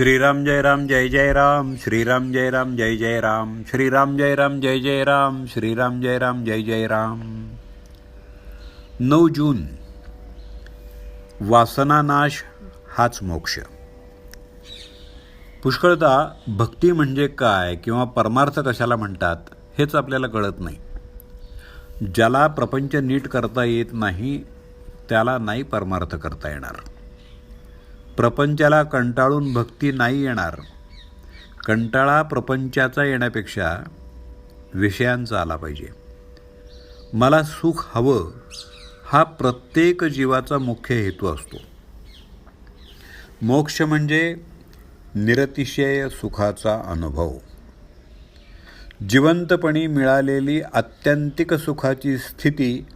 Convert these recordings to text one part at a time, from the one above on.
श्रीराम जय राम जय जय राम श्रीराम जय राम जय जय राम श्रीराम जय राम जय जय राम श्रीराम जय राम जय जय राम. नऊ जून. वासनानाश हाच मोक्ष. पुष्कळदा भक्ती म्हणजे काय किंवा परमार्थ कशाला म्हणतात हेच आपल्याला कळत नाही. ज्याला प्रपंच नीट करता येत नाही त्याला नाही परमार्थ करता येणार. प्रपंचाला कंटाळून भक्ती नाही येणार. कंटाळा प्रपंचाचा येण्यापेक्षा विषयांचा आला पाहिजे. मला सुख हवं हा प्रत्येक जीवाचा मुख्य हेतू असतो. मोक्ष म्हणजे निरतिशय सुखाचा अनुभव. जिवंतपणी मिळालेली आत्यंतिक सुखाची स्थिती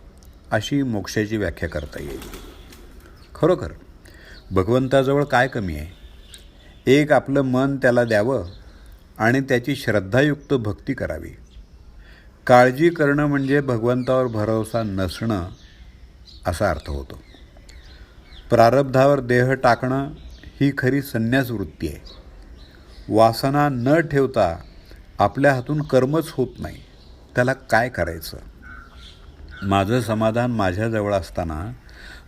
अशी मोक्षाची व्याख्या करता येईल. खरोखर भगवंताजवळ काय कमी आहे? एक आपलं मन त्याला द्यावं आणि त्याची श्रद्धायुक्त भक्ती करावी. काळजी करणं म्हणजे भगवंतावर भरोसा नसणं असा अर्थ होतो. प्रारब्धावर देह टाकणं ही खरी संन्यास वृत्ती आहे. वासना न ठेवता आपल्या हातून कर्मच होत नाही. त्याला काय करायचं? माझं समाधान माझ्याजवळ असताना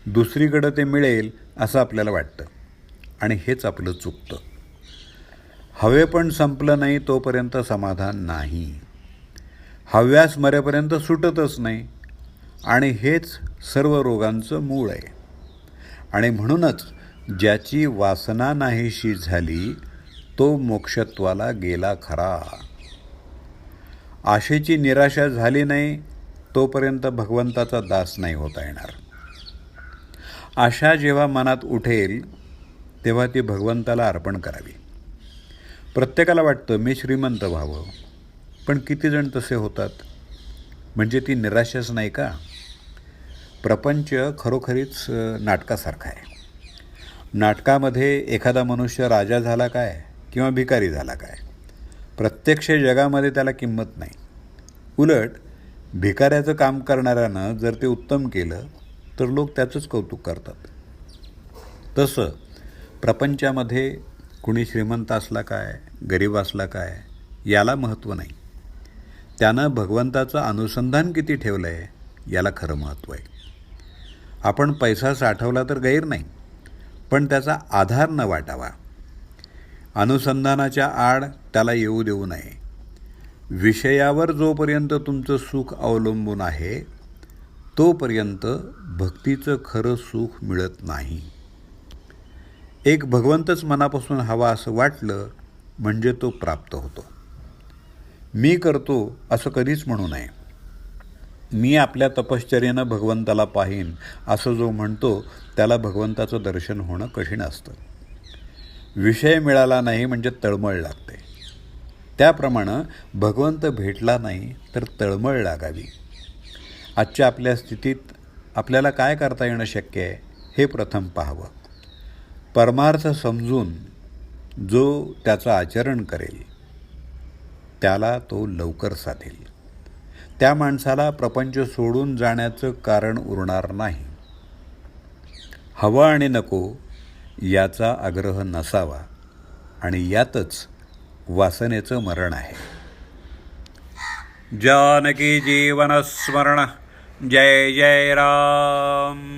दुसरीकडं ते मिळेल असं आपल्याला वाटतं. आणि हेच आपलं चुकतं. हवे पण संपलं नाही तोपर्यंत समाधान नाही. हव्यास मरेपर्यंत सुटतच नाही. आणि हेच सर्व रोगांचं मूळ आहे. आणि म्हणूनच ज्याची वासना नाहीशी झाली तो मोक्षत्वाला गेला खरा. आशेची निराशा झाली नाही तोपर्यंत भगवंताचा दास नाही होता येणार. आशा जेव्हा मनात उठेल तेव्हा ती भगवंताला अर्पण करावी. प्रत्येकाला वाटतं मी श्रीमंत व्हावं. पण किती जण तसे होतात? म्हणजे ती निराशाच नाही का? प्रपंच खरोखरीच नाटकासारखा आहे. नाटकामध्ये एखादा मनुष्य राजा झाला काय किंवा भिकारी झाला काय? प्रत्यक्ष जगामध्ये त्याला किंमत नाही. उलट भिकाऱ्याचं काम करणाऱ्यानं जर ते उत्तम केलं तर लोक त्याचंच कौतुक करतात. तसं प्रपंचामध्ये कुणी श्रीमंत असला काय गरीब असला काय याला महत्त्व नाही. त्यानं भगवंताचं अनुसंधान किती ठेवलं आहे याला खरं महत्त्व आहे. आपण पैसा साठवला तर गैर नाही पण त्याचा आधार न वाटावा. अनुसंधानाच्या आड त्याला येऊ देऊ नये. विषयावर जोपर्यंत तुमचं सुख अवलंबून आहे तोपर्यंत भक्तीचं खरं सुख मिळत नाही. एक भगवंतच मनापासून हवा असं वाटलं म्हणजे तो प्राप्त होतो. मी करतो असं कधीच म्हणू नये. मी आपल्या तपश्चर्यानं भगवंताला पाहीन असं जो म्हणतो त्याला भगवंताचं दर्शन होणं कठीण असतं. विषय मिळाला नाही म्हणजे तळमळ लागते. त्याप्रमाणे भगवंत भेटला नाही तर तळमळ लागावी. आजच्या आपल्या स्थितीत आपल्याला काय करता येणं शक्य आहे हे प्रथम पाहावं. परमार्थ समजून जो त्याचं आचरण करेल त्याला तो लवकर साधेल. त्या माणसाला प्रपंच सोडून जाण्याचं कारण उरणार नाही. हवं आणि नको याचा आग्रह नसावा आणि यातच वासनेचं मरण आहे. जानकी जीवन स्मरण. जय जय राम।